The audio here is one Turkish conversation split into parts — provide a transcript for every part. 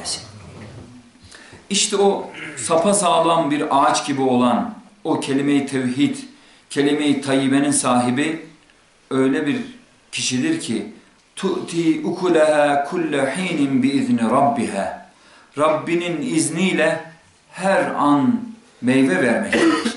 eylesin. İşte o sapa sağlam bir ağaç gibi olan o kelime-i tevhid, kelime-i tayyibenin sahibi öyle bir kişidir ki tu'ti ukulaha kulle hinin bi izni rabbiha. Rabbinin izniyle her an meyve vermektedir.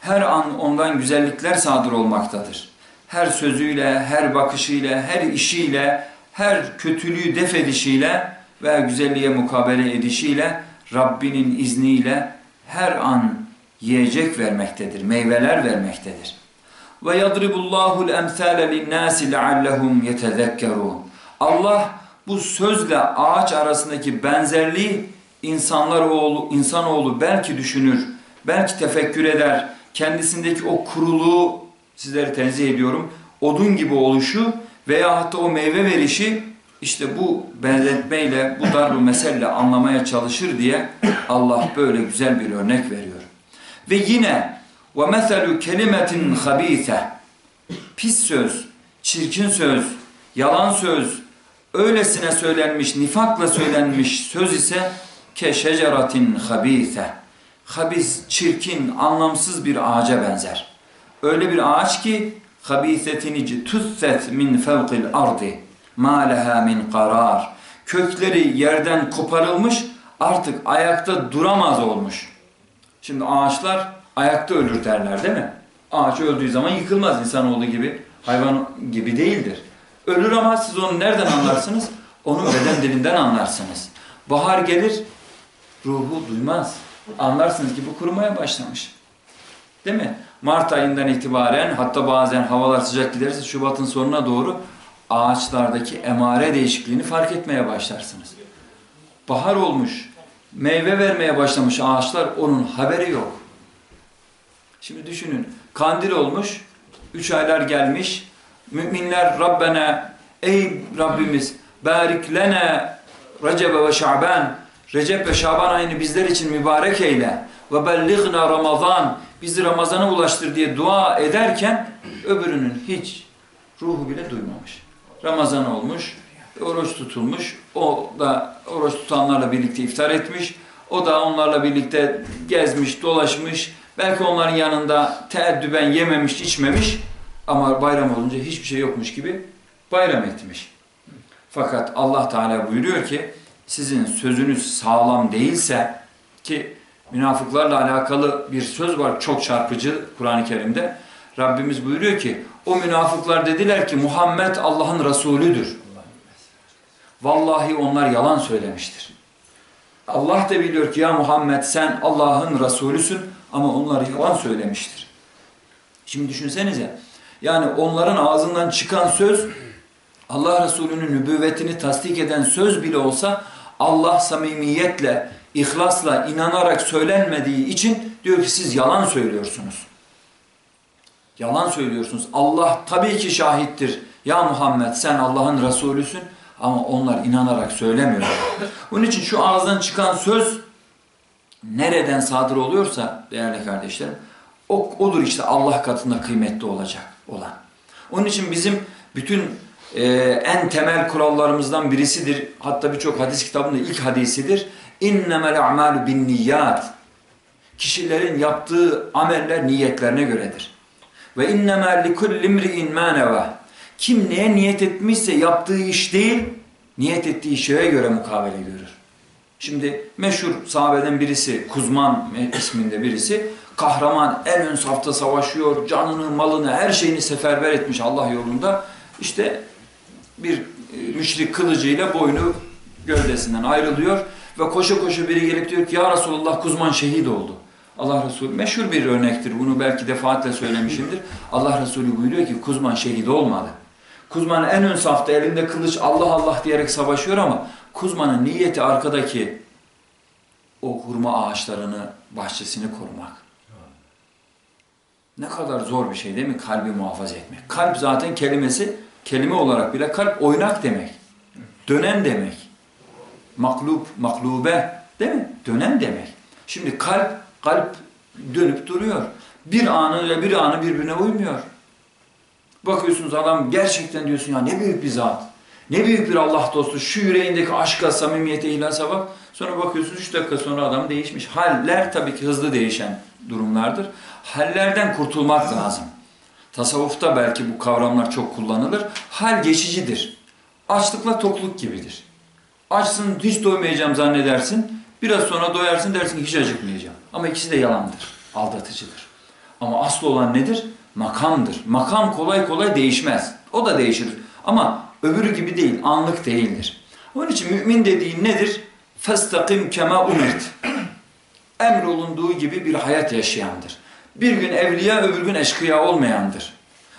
Her an ondan güzellikler sadır olmaktadır. Her sözüyle, her bakışıyla, her işiyle, her kötülüğü def edişiyle ve güzelliğe mukabele edişiyle Rabbinin izniyle her an yiyecek vermektedir, meyveler vermektedir. Ve yadribullahul emsale linnâsi leallehum yetezekkerûn. Allah bu sözle ağaç arasındaki benzerliği insanlar oğlu, insanoğlu belki düşünür, belki tefekkür eder. Kendisindeki o kuruluğu sizleri tenzih ediyorum. Odun gibi oluşu veya hatta o meyve verişi işte bu benzetmeyle, bu darbu meselle anlamaya çalışır diye Allah böyle güzel bir örnek veriyor. Ve yine meselu kelimetin habise pis söz, çirkin söz, yalan söz, öylesine söylenmiş, nifakla söylenmiş söz ise ke şeceratin habise. Habis, çirkin, anlamsız bir ağaca benzer. Öyle bir ağaç ki habisetinici tüsset min fevkil ardi ma leha min karar. Kökleri yerden koparılmış, artık ayakta duramaz olmuş. Şimdi ağaçlar ayakta ölür derler değil mi? Ağaç öldüğü zaman yıkılmaz insanoğlu gibi, hayvan gibi değildir. Ölür ama siz onu nereden anlarsınız? Onun beden dilinden anlarsınız. Bahar gelir, ruhu duymaz. Anlarsınız ki bu kurumaya başlamış. Değil mi? Mart ayından itibaren hatta bazen havalar sıcak giderse Şubat'ın sonuna doğru ağaçlardaki emare değişikliğini fark etmeye başlarsınız. Bahar olmuş, meyve vermeye başlamış ağaçlar onun haberi yok. Şimdi düşünün, kandil olmuş, üç aylar gelmiş, müminler Rabbena, ey Rabbimiz, barik lene Recebe ve Şaban, Recep ve Şaban ayını bizler için mübarek eyle ve bellighna Ramazan, bizi Ramazan'a ulaştır diye dua ederken öbürünün hiç ruhu bile duymamış. Ramazan olmuş, oruç tutulmuş, o da oruç tutanlarla birlikte iftar etmiş, o da onlarla birlikte gezmiş, dolaşmış, belki onların yanında teeddüben yememiş, içmemiş ama bayram olunca hiçbir şey yokmuş gibi bayram etmiş. Fakat Allah Teala buyuruyor ki sizin sözünüz sağlam değilse ki münafıklarla alakalı bir söz var çok çarpıcı Kur'an-ı Kerim'de. Rabbimiz buyuruyor ki o münafıklar dediler ki Muhammed Allah'ın Resulüdür. Vallahi onlar yalan söylemiştir. Allah da biliyor ki ya Muhammed sen Allah'ın Resulüsün ama onlar yalan söylemiştir. Şimdi düşünsenize yani onların ağzından çıkan söz Allah Resulü'nün nübüvvetini tasdik eden söz bile olsa Allah samimiyetle, ihlasla, inanarak söylenmediği için diyor ki siz yalan söylüyorsunuz. Yalan söylüyorsunuz. Allah tabii ki şahittir. Ya Muhammed sen Allah'ın Resulüsün ama onlar inanarak söylemiyorlar. Onun için şu ağızdan çıkan söz nereden sadır oluyorsa değerli kardeşlerim o, odur işte Allah katında kıymetli olacak olan. Onun için bizim bütün e, en temel kurallarımızdan birisidir. Hatta birçok hadis kitabında ilk hadisidir. A'malu bin niyyat. Kişilerin yaptığı ameller niyetlerine göredir. Ve innemel likulli imri'in ma neva. Kim neye niyet etmişse yaptığı iş değil, niyet ettiği şeye göre mukabele görür. Şimdi meşhur sahabeden birisi, Kuzman isminde birisi, kahraman en ön safta savaşıyor, canını, malını, her şeyini seferber etmiş Allah yolunda. İşte bir e, müşrik kılıcıyla boynu gövdesinden ayrılıyor ve koşu koşu biri gelip diyor ki ya Resulullah Kuzman şehit oldu. Allah Resulü meşhur bir örnektir. Bunu belki defaatle söylemişimdir. Allah Resulü buyuruyor ki Kuzman şehit olmadı. Kuzman en ön safta elinde kılıç Allah Allah diyerek savaşıyor ama Kuzman'ın niyeti arkadaki o hurma ağaçlarını, bahçesini korumak. Ne kadar zor bir şey değil mi? Kalbi muhafaza etmek. Kalp zaten kelimesi, kelime olarak bile kalp oynak demek. Dönen demek. Maklub, maklube değil mi? Dönen demek. Şimdi kalp, kalp dönüp duruyor. Bir anıyla bir anı birbirine uymuyor. Bakıyorsunuz adam gerçekten diyorsun ya ne büyük bir zat. Ne büyük bir Allah dostu. Şu yüreğindeki aşka, samimiyete, ihlasa bak. Sonra bakıyorsun 3 dakika sonra adam değişmiş. Haller tabii ki hızlı değişen durumlardır. Hallerden kurtulmak lazım. Tasavvufta belki bu kavramlar çok kullanılır. Hal geçicidir. Açlıkla tokluk gibidir. Açsın hiç doymayacağım zannedersin. Biraz sonra doyarsın dersin hiç acıkmayacağım. Ama ikisi de yalandır. Aldatıcıdır. Ama asıl olan nedir? Makamdır. Makam kolay kolay değişmez. O da değişir. Ama öbürü gibi değil, anlık değildir. Onun için mümin dediğin nedir? فَاسْتَقِمْ كَمَا اُمِرْتِ Emrolunduğu gibi bir hayat yaşayandır. Bir gün evliya, öbür gün eşkıya olmayandır.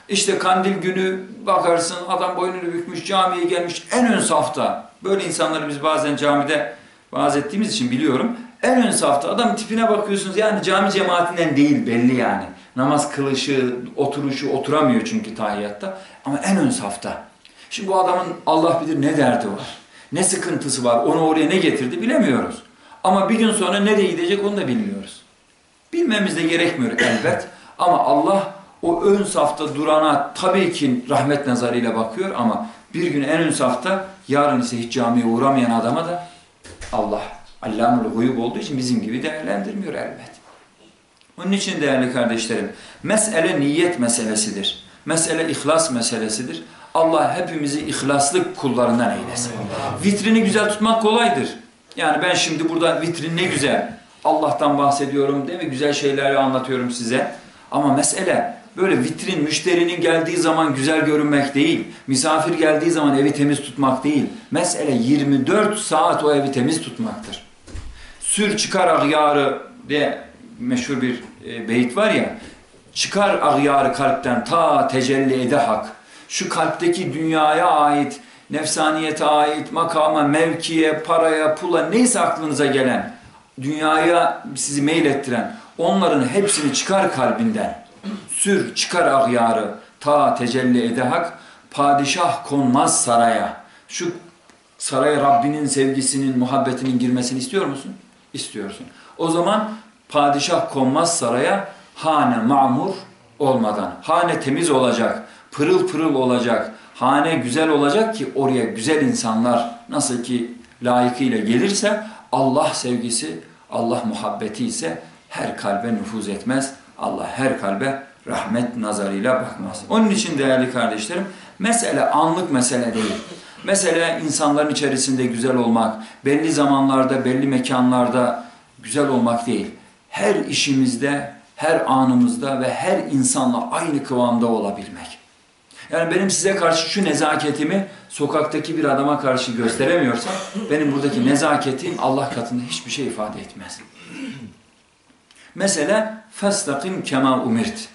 İşte kandil günü bakarsın adam boynunu bükmüş, camiye gelmiş en ön safta. Böyle insanları biz bazen camide vaaz ettiğimiz için biliyorum. En ön safta adam tipine bakıyorsunuz yani cami cemaatinden değil belli yani. Namaz kılışı, oturuşu oturamıyor çünkü tahiyyatta. Ama en ön safta. Şimdi bu adamın Allah bilir ne derdi var. Ne sıkıntısı var, onu oraya ne getirdi bilemiyoruz. Ama bir gün sonra nereye gidecek onu da bilmiyoruz. Bilmemiz de gerekmiyor elbet. Ama Allah o ön safta durana tabii ki rahmet nazarıyla bakıyor ama bir gün en ön safta yarın ise hiç camiye uğramayan adama da Allah Allamul huyub olduğu için bizim gibi değerlendirmiyor elbet. Onun için değerli kardeşlerim, mesele niyet meselesidir. Mesele ihlas meselesidir. Allah hepimizi ihlaslı kullarından eylesin. Vitrini güzel tutmak kolaydır. Yani ben şimdi burada vitrin ne güzel. Allah'tan bahsediyorum değil mi? Güzel şeyleri anlatıyorum size. Ama mesele böyle vitrin müşterinin geldiği zaman güzel görünmek değil. Misafir geldiği zaman evi temiz tutmak değil. Mesele 24 saat o evi temiz tutmaktır. Sür çıkar agyarı diye meşhur bir e, beyit var ya. Çıkar agyarı kalpten ta tecelli ede hak. Şu kalpteki dünyaya ait, nefsaniyete ait, makama, mevkiye, paraya, pula neyse aklınıza gelen, dünyaya sizi meylettiren onların hepsini çıkar kalbinden. Sür çıkar agyarı ta tecelli ede hak. Padişah konmaz saraya. Şu saraya Rabbinin sevgisinin, muhabbetinin girmesini istiyor musun? İstiyorsun. O zaman padişah konmaz saraya hane mamur olmadan. Hane temiz olacak, pırıl pırıl olacak, hane güzel olacak ki oraya güzel insanlar nasıl ki layıkıyla gelirse Allah sevgisi, Allah muhabbeti ise her kalbe nüfuz etmez. Allah her kalbe rahmet nazarıyla bakmaz. Onun için değerli kardeşlerim, mesele anlık mesele değil. Mesele insanların içerisinde güzel olmak, belli zamanlarda, belli mekanlarda güzel olmak değil. Her işimizde, her anımızda ve her insanla aynı kıvamda olabilmek. Yani benim size karşı şu nezaketimi sokaktaki bir adama karşı gösteremiyorsam benim buradaki nezaketim Allah katında hiçbir şey ifade etmez. Mesela فَاسْتَقِمْ كَمَا umirt.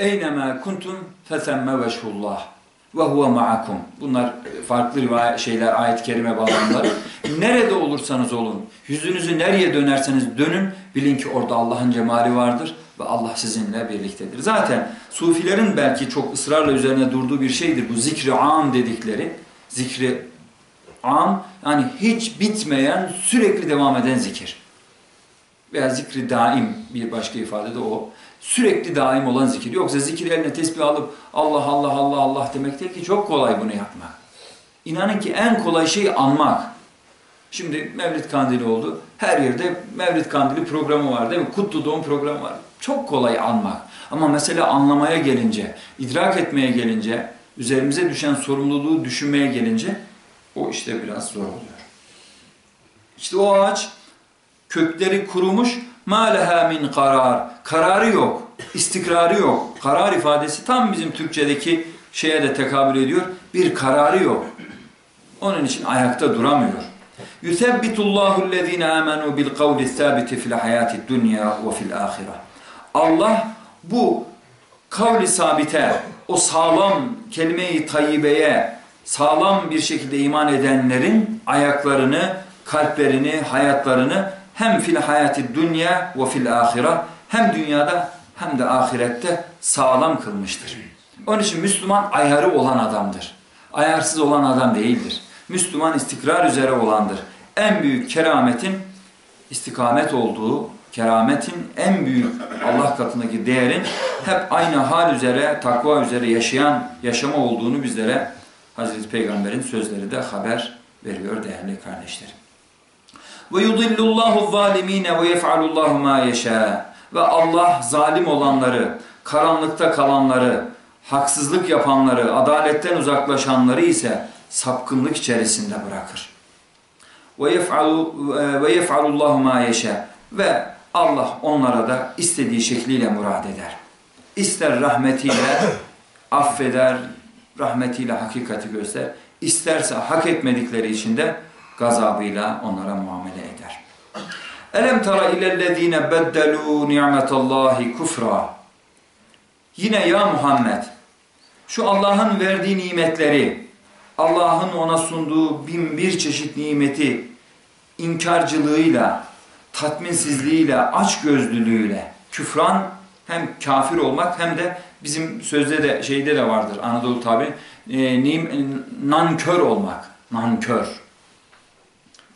Eynemâ kuntum fesemme veşhullah ve huve ma'akum. Bunlar farklı rivayet şeyler, ayet-i kerime bağlamları. Nerede olursanız olun, yüzünüzü nereye dönerseniz dönün, bilin ki orada Allah'ın cemali vardır ve Allah sizinle birliktedir. Zaten sufilerin belki çok ısrarla üzerine durduğu bir şeydir bu zikri am dedikleri. Zikri am yani hiç bitmeyen, sürekli devam eden zikir. Veya zikri daim bir başka ifade de o. Sürekli daim olan zikir. Yoksa zikir eline tesbih alıp Allah Allah Allah Allah demek değil ki çok kolay bunu yapmak. İnanın ki en kolay şey anmak. Şimdi Mevlid Kandili oldu. Her yerde Mevlid Kandili programı var değil mi? Kutlu Doğum programı var. Çok kolay anmak. Ama mesela anlamaya gelince, idrak etmeye gelince, üzerimize düşen sorumluluğu düşünmeye gelince o işte biraz zor oluyor. İşte o ağaç kökleri kurumuş مَا min karar. Kararı yok, istikrarı yok. Karar ifadesi tam bizim Türkçedeki şeye de tekabül ediyor. Bir kararı yok. Onun için ayakta duramıyor. يُثَبِّتُ اللّٰهُ الَّذ۪ينَ آمَنُوا بِالْقَوْلِ الثَّابِتِ فِي الْحَيَاةِ الدُّنْيَا وَفِي الْآخِرَةِ Allah bu kavli sabite, o sağlam kelime-i tayyibeye sağlam bir şekilde iman edenlerin ayaklarını, kalplerini, hayatlarını hem fil hayati dünya ve fil ahira hem dünyada hem de ahirette sağlam kılmıştır. Onun için Müslüman ayarı olan adamdır. Ayarsız olan adam değildir. Müslüman istikrar üzere olandır. En büyük kerametin istikamet olduğu, kerametin en büyük Allah katındaki değerin hep aynı hal üzere, takva üzere yaşayan yaşama olduğunu bizlere Hazreti Peygamber'in sözleri de haber veriyor değerli kardeşlerim. Ve yudillullahu zalimine ve yef'alullahu ma yeşâ. Ve Allah zalim olanları, karanlıkta kalanları, haksızlık yapanları, adaletten uzaklaşanları ise sapkınlık içerisinde bırakır. Ve yef'alu ve yef'alullahu ma yeşâ. Ve Allah onlara da istediği şekliyle murad eder. İster rahmetiyle affeder, rahmetiyle hakikati göster. İsterse hak etmedikleri için de gazabıyla onlara muamele eder. Elem tara ilellezine beddelu ni'metallahi kufra. Yine ya Muhammed şu Allah'ın verdiği nimetleri, Allah'ın ona sunduğu bin bir çeşit nimeti inkarcılığıyla, tatminsizliğiyle, açgözlülüğüyle, küfran hem kafir olmak hem de bizim sözde de şeyde de vardır Anadolu tabi e, nim, nankör olmak, nankör.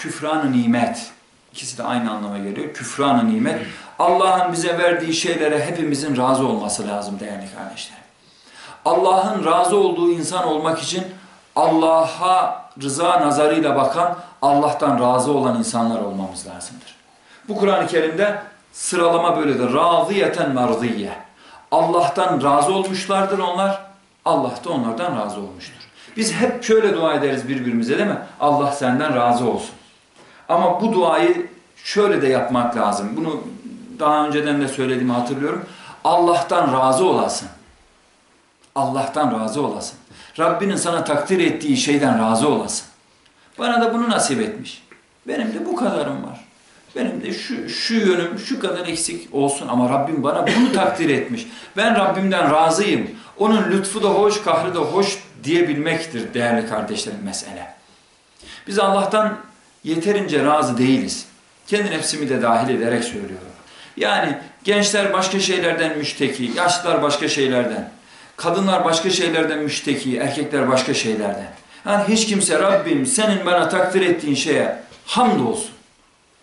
Küfran-ı nimet. İkisi de aynı anlama geliyor. Küfran-ı nimet. Allah'ın bize verdiği şeylere hepimizin razı olması lazım değerli kardeşlerim. Allah'ın razı olduğu insan olmak için Allah'a rıza nazarıyla bakan, Allah'tan razı olan insanlar olmamız lazımdır. Bu Kur'an-ı Kerim'de sıralama böyledir. Razıyeten merziye. Allah'tan razı olmuşlardır onlar, Allah da onlardan razı olmuştur. Biz hep şöyle dua ederiz birbirimize değil mi? Allah senden razı olsun. Ama bu duayı şöyle de yapmak lazım. Bunu daha önceden de söylediğimi hatırlıyorum. Allah'tan razı olasın. Allah'tan razı olasın. Rabbinin sana takdir ettiği şeyden razı olasın. Bana da bunu nasip etmiş. Benim de bu kadarım var. Benim de şu, şu yönüm şu kadar eksik olsun ama Rabbim bana bunu takdir etmiş. Ben Rabbimden razıyım. Onun lütfu da hoş, kahrı da hoş diyebilmektir değerli kardeşlerim mesele. Biz Allah'tan yeterince razı değiliz. Kendi nefsimi de dahil ederek söylüyorum. Yani gençler başka şeylerden müşteki, yaşlılar başka şeylerden, kadınlar başka şeylerden müşteki, erkekler başka şeylerden. Yani hiç kimse Rabbim senin bana takdir ettiğin şeye hamdolsun.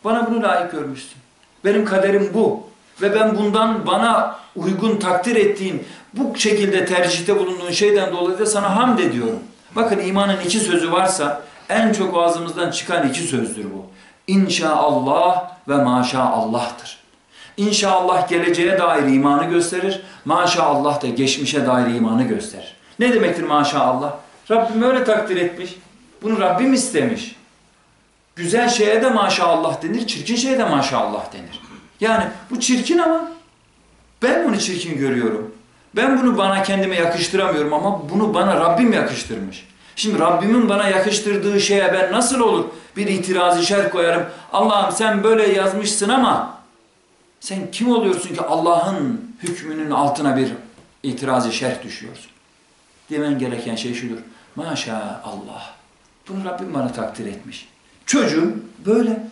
Bana bunu layık görmüşsün. Benim kaderim bu. Ve ben bundan bana uygun takdir ettiğin, bu şekilde tercihte bulunduğun şeyden dolayı da sana hamd ediyorum. Bakın imanın iki sözü varsa en çok ağzımızdan çıkan iki sözdür bu. İnşaallah ve maşaallah'tır. İnşallah geleceğe dair imanı gösterir. Maşallah da geçmişe dair imanı gösterir. Ne demektir maşallah? Rabbim öyle takdir etmiş. Bunu Rabbim istemiş. Güzel şeye de maşallah denir, çirkin şeye de maşallah denir. Yani bu çirkin ama ben bunu çirkin görüyorum. Ben bunu bana kendime yakıştıramıyorum ama bunu bana Rabbim yakıştırmış. Şimdi Rabbimin bana yakıştırdığı şeye ben nasıl olur bir itirazı şer koyarım. Allah'ım sen böyle yazmışsın ama sen kim oluyorsun ki Allah'ın hükmünün altına bir itirazı şerh düşüyorsun? Demen gereken şey şudur. Maşallah. Bunu Rabbim bana takdir etmiş. Çocuğum böyle.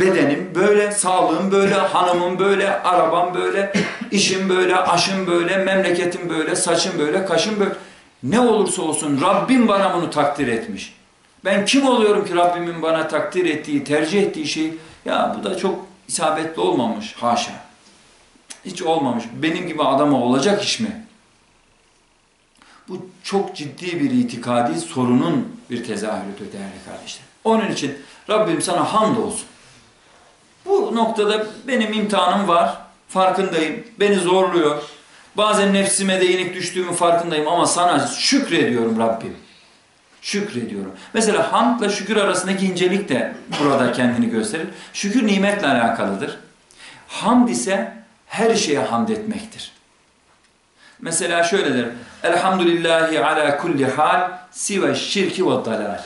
Bedenim böyle, sağlığım böyle, hanımım böyle, arabam böyle, işim böyle, aşım böyle, memleketim böyle, saçım böyle, kaşım böyle. Ne olursa olsun Rabbim bana bunu takdir etmiş. Ben kim oluyorum ki Rabbimin bana takdir ettiği, tercih ettiği şey, ya bu da çok isabetli olmamış, haşa. Hiç olmamış. Benim gibi adama olacak iş mi? Bu çok ciddi bir itikadi sorunun bir tezahürüdür değerli kardeşler. Onun için Rabbim sana hamd olsun. Bu noktada benim imtihanım var. Farkındayım. Beni zorluyor. Bazen nefsime de yenik düştüğümün farkındayım ama sana şükrediyorum Rabbim. Şükrediyorum. Mesela hamdla şükür arasındaki incelik de burada kendini gösterir. Şükür nimetle alakalıdır. Hamd ise her şeye hamd etmektir. Mesela şöyle derim. Elhamdülillahi ala kulli hal sive şirki ve dalal.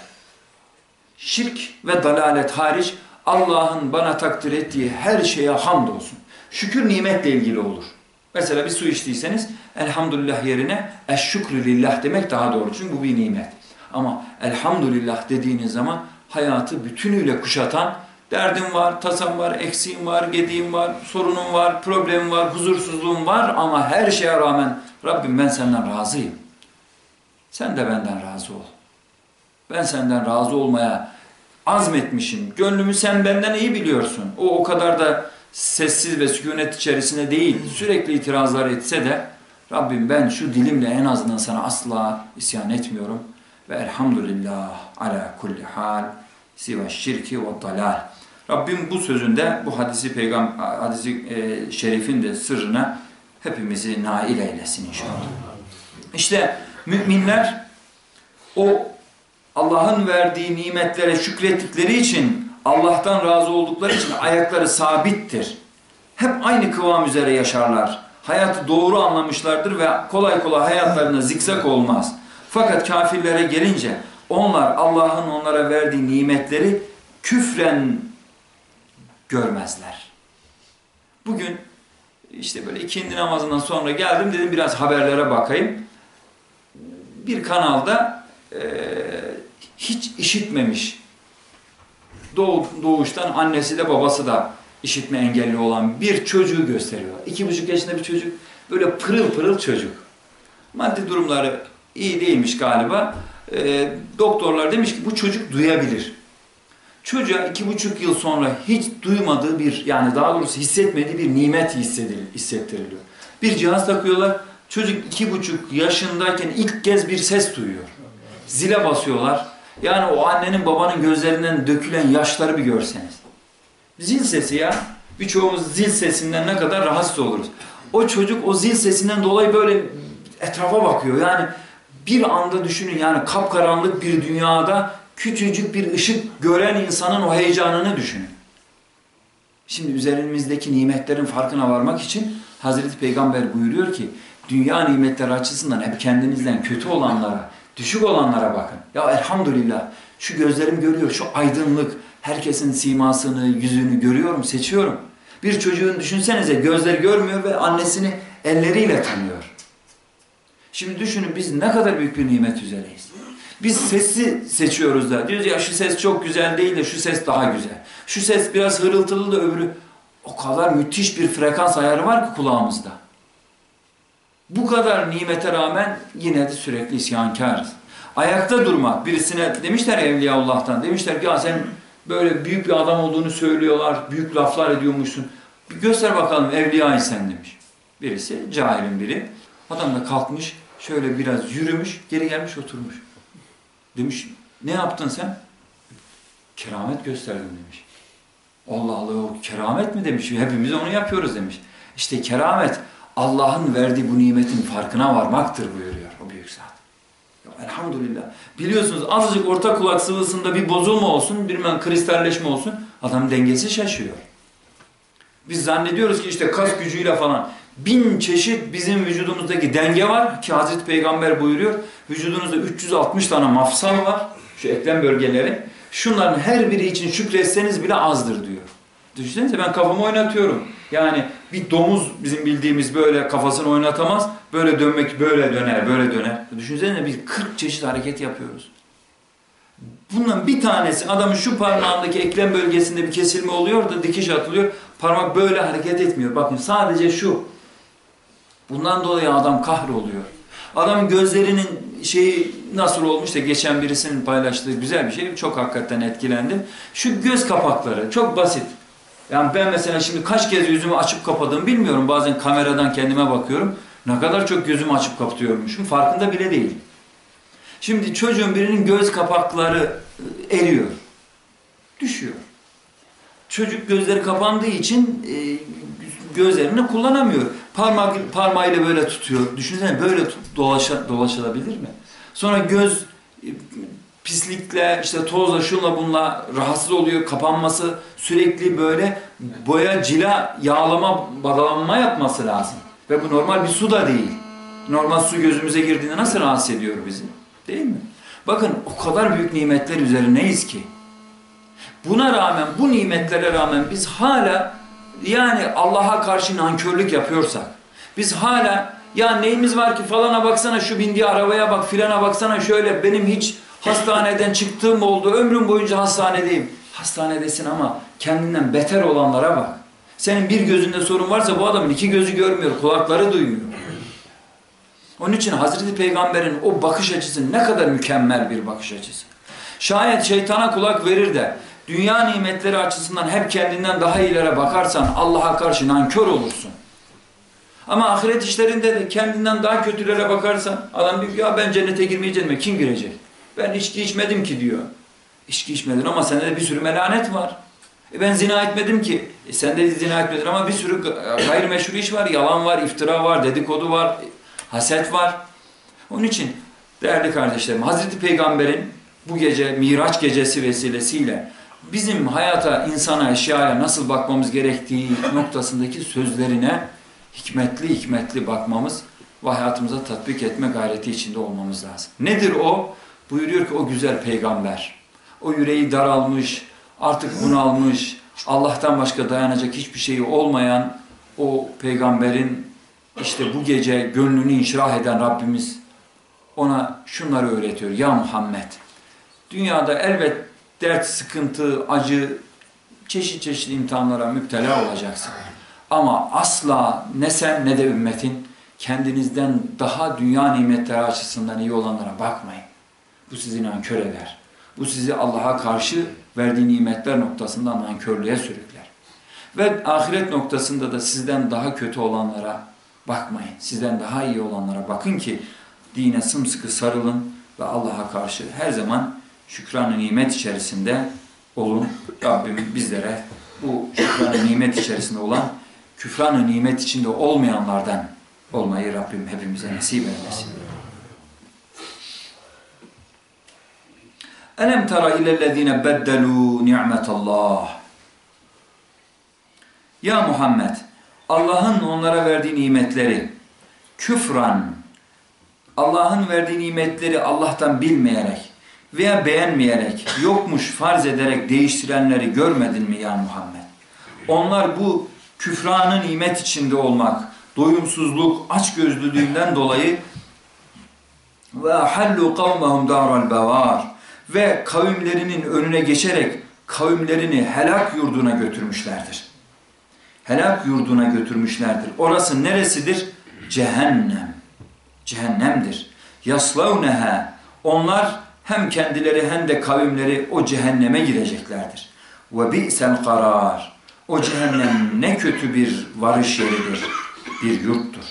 Şirk ve dalalet hariç Allah'ın bana takdir ettiği her şeye hamd olsun. Şükür nimetle ilgili olur. Mesela bir su içtiyseniz elhamdülillah yerine eşşükrü demek daha doğru. Çünkü bu bir nimet. Ama elhamdülillah dediğiniz zaman hayatı bütünüyle kuşatan derdim var, tasam var, eksiğim var, gediğim var, sorunum var, problemim var, huzursuzluğum var ama her şeye rağmen Rabbim ben senden razıyım. Sen de benden razı ol. Ben senden razı olmaya azmetmişim. Gönlümü sen benden iyi biliyorsun. O o kadar da sessiz ve sükunet içerisinde değil, sürekli itirazlar etse de Rabbim ben şu dilimle en azından sana asla isyan etmiyorum. Ve elhamdülillah ala kulli hal siva şirki ve dalal. Rabbim bu sözünde bu hadisi peygamber hadisi e, şerifin de sırrına hepimizi nail eylesin inşallah. İşte müminler o Allah'ın verdiği nimetlere şükrettikleri için Allah'tan razı oldukları için ayakları sabittir. Hep aynı kıvam üzere yaşarlar. Hayatı doğru anlamışlardır ve kolay kolay hayatlarına zikzak olmaz. Fakat kafirlere gelince onlar Allah'ın onlara verdiği nimetleri küfren görmezler. Bugün işte böyle ikindi namazından sonra geldim dedim biraz haberlere bakayım. Bir kanalda e, hiç işitmemiş doğ, doğuştan annesi de babası da işitme engelli olan bir çocuğu gösteriyor. İki buçuk yaşında bir çocuk. Böyle pırıl pırıl çocuk. Maddi durumları iyi değilmiş galiba. E, doktorlar demiş ki bu çocuk duyabilir. Çocuğa iki buçuk yıl sonra hiç duymadığı bir yani daha doğrusu hissetmediği bir nimet hissettiriliyor. Bir cihaz takıyorlar. Çocuk iki buçuk yaşındayken ilk kez bir ses duyuyor. Zile basıyorlar. Yani o annenin babanın gözlerinden dökülen yaşları bir görseniz. Zil sesi ya. Birçoğumuz zil sesinden ne kadar rahatsız oluruz. O çocuk o zil sesinden dolayı böyle etrafa bakıyor. Yani bir anda düşünün yani kapkaranlık bir dünyada küçücük bir ışık gören insanın o heyecanını düşünün. Şimdi üzerimizdeki nimetlerin farkına varmak için Hazreti Peygamber buyuruyor ki dünya nimetleri açısından hep kendinizden kötü olanlara, düşük olanlara bakın. Ya elhamdülillah şu gözlerim görüyor, şu aydınlık, herkesin simasını, yüzünü görüyorum, seçiyorum. Bir çocuğun düşünsenize gözleri görmüyor ve annesini elleriyle tanıyor. Şimdi düşünün biz ne kadar büyük bir nimet üzereyiz. Biz sesi seçiyoruz da. Diyoruz ya şu ses çok güzel değil de şu ses daha güzel. Şu ses biraz hırıltılı da öbürü. O kadar müthiş bir frekans ayarı var ki kulağımızda. Bu kadar nimete rağmen yine de sürekli isyankarız. Ayakta durmak. Birisine demişler Evliyaullah'tan. Demişler ki ya sen böyle büyük bir adam olduğunu söylüyorlar. Büyük laflar ediyormuşsun. Bir göster bakalım evliyayı sen demiş. Birisi cahilin biri. Adam da kalkmış şöyle biraz yürümüş geri gelmiş oturmuş. Demiş ne yaptın sen? Keramet gösterdim demiş. Allah Allah o keramet mi demiş. Hepimiz onu yapıyoruz demiş. İşte keramet Allah'ın verdiği bu nimetin farkına varmaktır buyuruyor o büyük zat. Ya elhamdülillah. Biliyorsunuz azıcık orta kulak sıvısında bir bozulma olsun, bir men kristalleşme olsun adam dengesi şaşıyor. Biz zannediyoruz ki işte kas gücüyle falan bin çeşit bizim vücudumuzdaki denge var ki Hazreti Peygamber buyuruyor. Vücudunuzda 360 tane mafsal var. Şu eklem bölgeleri. Şunların her biri için şükretseniz bile azdır diyor. Düşünsenize ben kafamı oynatıyorum. Yani bir domuz bizim bildiğimiz böyle kafasını oynatamaz. Böyle dönmek böyle döner, böyle döner. Düşünsenize biz 40 çeşit hareket yapıyoruz. Bundan bir tanesi adamın şu parmağındaki eklem bölgesinde bir kesilme oluyor da dikiş atılıyor. Parmak böyle hareket etmiyor. Bakın sadece şu. Bundan dolayı adam kahroluyor. Adamın gözlerinin şeyi nasıl olmuş da geçen birisinin paylaştığı güzel bir şey. Çok hakikaten etkilendim. Şu göz kapakları çok basit. Yani ben mesela şimdi kaç kez yüzümü açıp kapadığımı bilmiyorum. Bazen kameradan kendime bakıyorum. Ne kadar çok gözümü açıp kapatıyormuşum. Farkında bile değil. Şimdi çocuğun birinin göz kapakları e, eriyor. Düşüyor. Çocuk gözleri kapandığı için e, gözlerini kullanamıyor. Parmak parmağıyla böyle tutuyor. Düşünsene böyle dolaşa, dolaşılabilir mi? Sonra göz e, pislikle, işte tozla, şunla bunla rahatsız oluyor. Kapanması sürekli böyle boya, cila, yağlama, badalanma yapması lazım. Ve bu normal bir su da değil. Normal su gözümüze girdiğinde nasıl rahatsız ediyor bizi? Değil mi? Bakın o kadar büyük nimetler üzerineyiz ki. Buna rağmen, bu nimetlere rağmen biz hala yani Allah'a karşı nankörlük yapıyorsak, biz hala ya neyimiz var ki falana baksana şu bindiği arabaya bak filana baksana şöyle benim hiç hastaneden çıktığım oldu ömrüm boyunca hastanedeyim. Hastanedesin ama kendinden beter olanlara bak. Senin bir gözünde sorun varsa bu adamın iki gözü görmüyor, kulakları duymuyor. Onun için Hazreti Peygamber'in o bakış açısı ne kadar mükemmel bir bakış açısı. Şayet şeytana kulak verir de dünya nimetleri açısından hep kendinden daha ilere bakarsan Allah'a karşı nankör olursun. Ama ahiret işlerinde de kendinden daha kötülere bakarsan adam diyor ya ben cennete girmeyeceğim? Kim girecek? Ben içki içmedim ki diyor. İçki içmedin ama sende de bir sürü melanet var. E ben zina etmedim ki. E sen de zina etmedin ama bir sürü gayrimeşru iş var. Yalan var, iftira var, dedikodu var, haset var. Onun için değerli kardeşlerim Hazreti Peygamber'in bu gece Miraç gecesi vesilesiyle bizim hayata, insana, eşyaya nasıl bakmamız gerektiği noktasındaki sözlerine hikmetli hikmetli bakmamız ve hayatımıza tatbik etme gayreti içinde olmamız lazım. Nedir o? Buyuruyor ki o güzel peygamber. O yüreği daralmış, artık bunalmış, Allah'tan başka dayanacak hiçbir şeyi olmayan o peygamberin işte bu gece gönlünü inşirah eden Rabbimiz ona şunları öğretiyor. Ya Muhammed, dünyada elbet dert, sıkıntı, acı, çeşit çeşit imtihanlara müptela olacaksın. Ama asla ne sen ne de ümmetin kendinizden daha dünya nimetleri açısından iyi olanlara bakmayın. Bu sizi nankör eder. Bu sizi Allah'a karşı verdiği nimetler noktasından nankörlüğe sürükler. Ve ahiret noktasında da sizden daha kötü olanlara bakmayın. Sizden daha iyi olanlara bakın ki dine sımsıkı sarılın ve Allah'a karşı her zaman şükran nimet içerisinde olun. Rabbim bizlere bu şükran nimet içerisinde olan küfran nimet içinde olmayanlardan olmayı Rabbim hepimize nasip eylesin. Elem tara ilellezine beddelu ni'metallah. Ya Muhammed, Allah'ın onlara verdiği nimetleri küfran, Allah'ın verdiği nimetleri Allah'tan bilmeyerek veya beğenmeyerek, yokmuş farz ederek değiştirenleri görmedin mi ya Muhammed? Onlar bu küfranı nimet içinde olmak, doyumsuzluk, açgözlülüğünden dolayı ve hallu kavmahum daral ve kavimlerinin önüne geçerek kavimlerini helak yurduna götürmüşlerdir. Helak yurduna götürmüşlerdir. Orası neresidir? Cehennem. Cehennemdir. Yaslavneha. Onlar hem kendileri hem de kavimleri o cehenneme gireceklerdir. Ve bi'sel karar. O cehennem ne kötü bir varış yeridir, bir yurttur.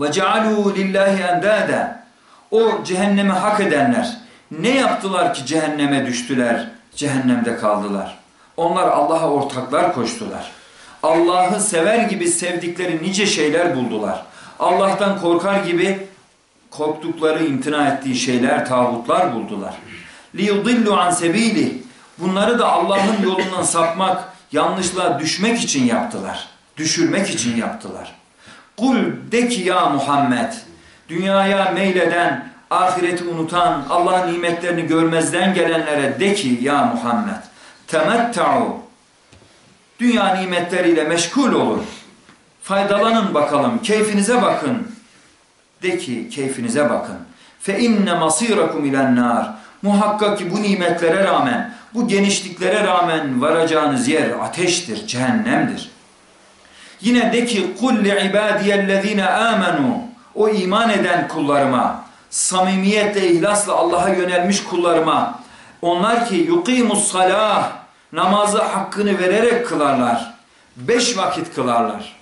Ve cealu lillahi endâde O cehennemi hak edenler ne yaptılar ki cehenneme düştüler, cehennemde kaldılar. Onlar Allah'a ortaklar koştular. Allah'ı sever gibi sevdikleri nice şeyler buldular. Allah'tan korkar gibi korktukları, imtina ettiği şeyler, tağutlar buldular. لِيُضِلُّ عَنْ سَب۪يلِهِ Bunları da Allah'ın yolundan sapmak, yanlışlığa düşmek için yaptılar. Düşürmek için yaptılar. Kul de ki ya Muhammed, dünyaya meyleden, ahireti unutan, Allah'ın nimetlerini görmezden gelenlere de ki ya Muhammed, temetta'u, dünya nimetleriyle meşgul olun. Faydalanın bakalım, keyfinize bakın. De ki keyfinize bakın. Fe inne masirakum ilen nar. Muhakkak ki bu nimetlere rağmen, bu genişliklere rağmen varacağınız yer ateştir, cehennemdir. Yine de ki kul li ibadiyellezine amenu. O iman eden kullarıma, samimiyetle, ihlasla Allah'a yönelmiş kullarıma, onlar ki yuqimus salah, namazı hakkını vererek kılarlar. Beş vakit kılarlar.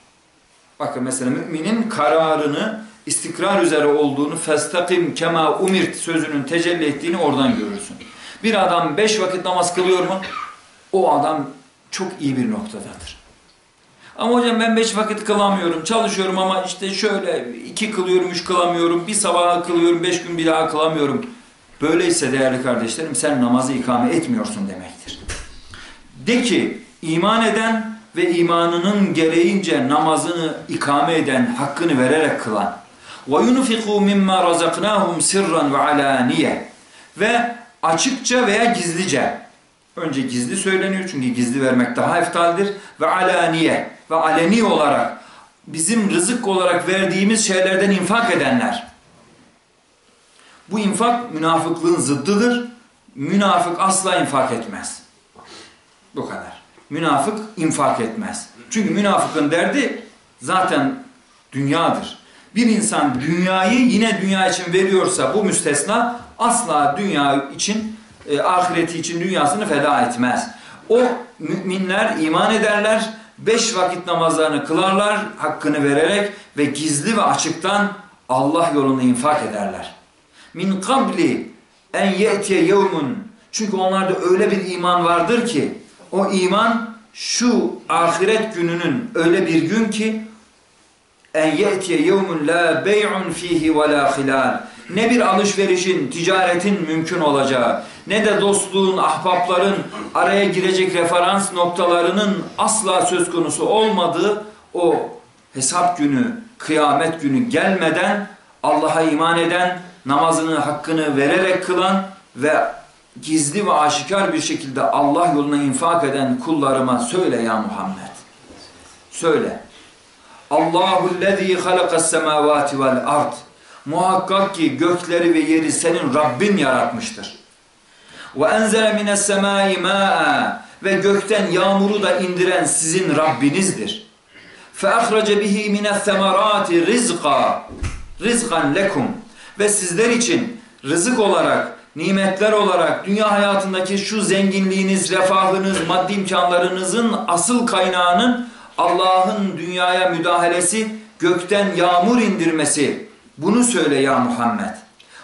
Bakın mesela müminin kararını istikrar üzere olduğunu festakim kema umirt sözünün tecelli ettiğini oradan görürsün. Bir adam beş vakit namaz kılıyor mu? O adam çok iyi bir noktadadır. Ama hocam ben beş vakit kılamıyorum, çalışıyorum ama işte şöyle iki kılıyorum, üç kılamıyorum, bir sabah kılıyorum, beş gün bir daha kılamıyorum. Böyleyse değerli kardeşlerim sen namazı ikame etmiyorsun demektir. De ki iman eden ve imanının gereğince namazını ikame eden, hakkını vererek kılan وَيُنْفِقُوا مِمَّا رَزَقْنَاهُمْ سِرًّا وَعَلَانِيَ Ve açıkça veya gizlice. Önce gizli söyleniyor çünkü gizli vermek daha eftaldir. Ve alaniye ve aleni olarak bizim rızık olarak verdiğimiz şeylerden infak edenler. Bu infak münafıklığın zıddıdır. Münafık asla infak etmez. Bu kadar. Münafık infak etmez. Çünkü münafıkın derdi zaten dünyadır. Bir insan dünyayı yine dünya için veriyorsa bu müstesna asla dünya için e, ahireti için dünyasını feda etmez. O müminler iman ederler, beş vakit namazlarını kılarlar hakkını vererek ve gizli ve açıktan Allah yolunda infak ederler. Min kabli en ye'tiye yevmun çünkü onlarda öyle bir iman vardır ki o iman şu ahiret gününün öyle bir gün ki en ye'tiye yevmun la bey'un fihi ve la hilal ne bir alışverişin, ticaretin mümkün olacağı, ne de dostluğun, ahbapların araya girecek referans noktalarının asla söz konusu olmadığı o hesap günü, kıyamet günü gelmeden Allah'a iman eden, namazını, hakkını vererek kılan ve gizli ve aşikar bir şekilde Allah yoluna infak eden kullarıma söyle ya Muhammed. Söyle. Allahu lezî halakas semâvâti vel ard. Muhakkak ki gökleri ve yeri senin Rabbin yaratmıştır. Ve enzele mines semâi mâ'a ve gökten yağmuru da indiren sizin Rabbinizdir. Fe ahrece bihi mines semerâti rizqa rizqan lekum ve sizler için rızık olarak, nimetler olarak dünya hayatındaki şu zenginliğiniz, refahınız, maddi imkanlarınızın asıl kaynağının Allah'ın dünyaya müdahalesi, gökten yağmur indirmesi. Bunu söyle ya Muhammed.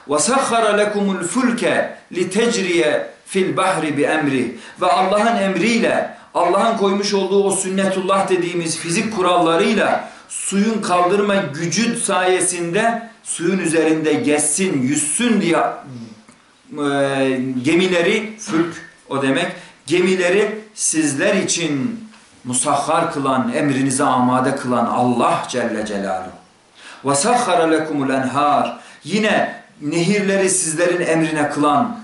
وَسَخَّرَ لَكُمُ الْفُلْكَ لِتَجْرِيَ fil bahri bi emri ve Allah'ın emriyle Allah'ın koymuş olduğu o sünnetullah dediğimiz fizik kurallarıyla suyun kaldırma gücü sayesinde suyun üzerinde geçsin, yüzsün diye e, gemileri, fülk o demek, gemileri sizler için musahhar kılan, emrinize amade kılan Allah Celle Celaluhu. وَسَخَّرَ لَكُمُ الْاَنْهَارِ Yine nehirleri sizlerin emrine kılan,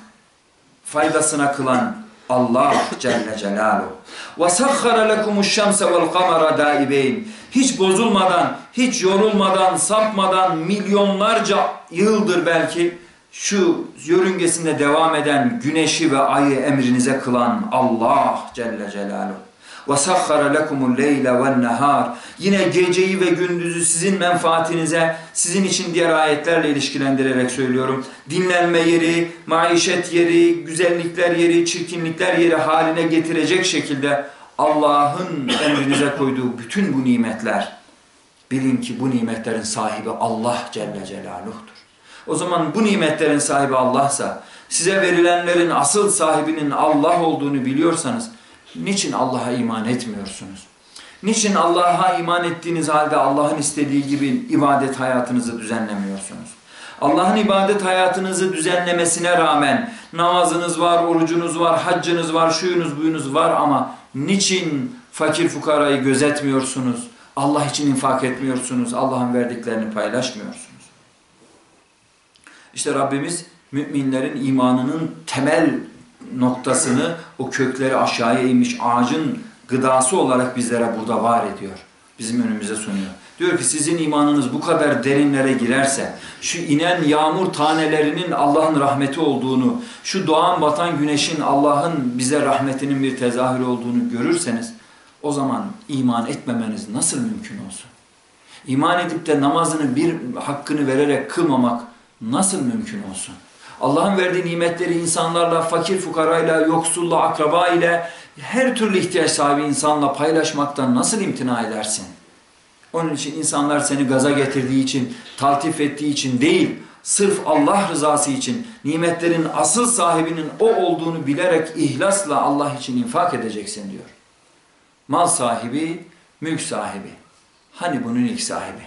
faydasına kılan Allah Celle Celaluhu. وَسَخَّرَ لَكُمُ الشَّمْسَ وَالْقَمَرَ دَائِبَيْنِ Hiç bozulmadan, hiç yorulmadan, sapmadan milyonlarca yıldır belki şu yörüngesinde devam eden güneşi ve ayı emrinize kılan Allah Celle Celaluhu. وَسَخَّرَ لَكُمُ اللَّيْلَ وَالنَّهَارِ Yine geceyi ve gündüzü sizin menfaatinize, sizin için diğer ayetlerle ilişkilendirerek söylüyorum. Dinlenme yeri, maişet yeri, güzellikler yeri, çirkinlikler yeri haline getirecek şekilde Allah'ın emrinize koyduğu bütün bu nimetler, bilin ki bu nimetlerin sahibi Allah Celle Celaluh'tur. O zaman bu nimetlerin sahibi Allah'sa, size verilenlerin asıl sahibinin Allah olduğunu biliyorsanız, Niçin Allah'a iman etmiyorsunuz? Niçin Allah'a iman ettiğiniz halde Allah'ın istediği gibi ibadet hayatınızı düzenlemiyorsunuz? Allah'ın ibadet hayatınızı düzenlemesine rağmen namazınız var, orucunuz var, haccınız var, şuyunuz buyunuz var ama niçin fakir fukarayı gözetmiyorsunuz? Allah için infak etmiyorsunuz, Allah'ın verdiklerini paylaşmıyorsunuz. İşte Rabbimiz müminlerin imanının temel noktasını o kökleri aşağıya inmiş ağacın gıdası olarak bizlere burada var ediyor. Bizim önümüze sunuyor. Diyor ki sizin imanınız bu kadar derinlere girerse, şu inen yağmur tanelerinin Allah'ın rahmeti olduğunu, şu doğan batan güneşin Allah'ın bize rahmetinin bir tezahürü olduğunu görürseniz, o zaman iman etmemeniz nasıl mümkün olsun? İman edip de namazını bir hakkını vererek kılmamak nasıl mümkün olsun? Allah'ın verdiği nimetleri insanlarla, fakir fukarayla, yoksulla, akraba ile her türlü ihtiyaç sahibi insanla paylaşmaktan nasıl imtina edersin? Onun için insanlar seni gaza getirdiği için, taltif ettiği için değil, sırf Allah rızası için nimetlerin asıl sahibinin o olduğunu bilerek ihlasla Allah için infak edeceksin diyor. Mal sahibi, mülk sahibi. Hani bunun ilk sahibi?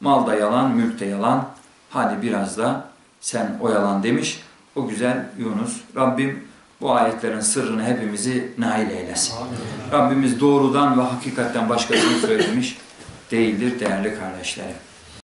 Mal da yalan, mülk de yalan. Hadi biraz da sen oyalan demiş. O güzel Yunus. Rabbim bu ayetlerin sırrını hepimizi nail eylesin. Amin. Rabbimiz doğrudan ve hakikatten başkasını söylemiş değildir değerli kardeşlerim.